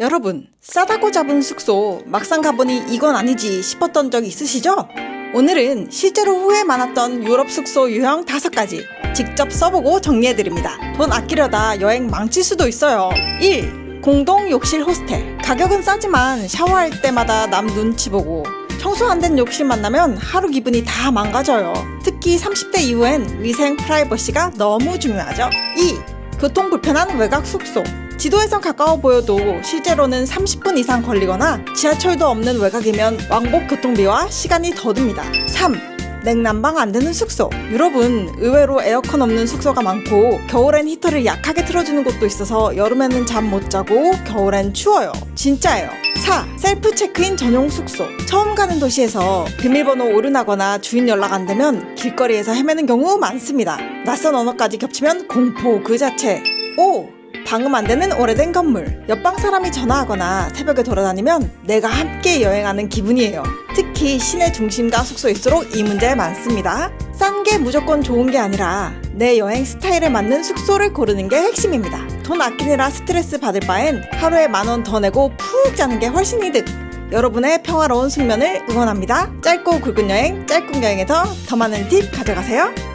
여러분, 싸다고 잡은 숙소 막상 가보니 이건 아니지 싶었던 적 있으시죠? 오늘은 실제로 후회 많았던 유럽 숙소 유형 5가지 직접 써보고 정리해드립니다. 돈 아끼려다 여행 망칠 수도 있어요. 1. 공동 욕실 호스텔. 가격은 싸지만 샤워할 때마다 남 눈치 보고 청소 안 된 욕실 만나면 하루 기분이 다 망가져요. 특히 30대 이후엔 위생 프라이버시가 너무 중요하죠. 2. 교통 불편한 외곽 숙소. 지도에선 가까워 보여도 실제로는 30분 이상 걸리거나 지하철도 없는 외곽이면 왕복 교통비와 시간이 더 듭니다. 3. 냉난방 안 되는 숙소. 유럽은 의외로 에어컨 없는 숙소가 많고 겨울엔 히터를 약하게 틀어주는 곳도 있어서 여름에는 잠 못 자고 겨울엔 추워요. 진짜예요. 4. 셀프 체크인 전용 숙소. 처음 가는 도시에서 비밀번호 오류나거나 주인 연락 안 되면 길거리에서 헤매는 경우 많습니다. 낯선 언어까지 겹치면 공포 그 자체. 5. 방음 안 되는 오래된 건물. 옆방 사람이 전화하거나 새벽에 돌아다니면 내가 함께 여행하는 기분이에요. 특히 시내 중심가 숙소일수록 이 문제 많습니다. 싼 게 무조건 좋은 게 아니라 내 여행 스타일에 맞는 숙소를 고르는 게 핵심입니다. 돈 아끼느라 스트레스 받을 바엔 하루에 만 원 더 내고 푹 자는 게 훨씬 이득. 여러분의 평화로운 숙면을 응원합니다. 짧고 굵은 여행, 짧은 여행에서 더 많은 팁 가져가세요.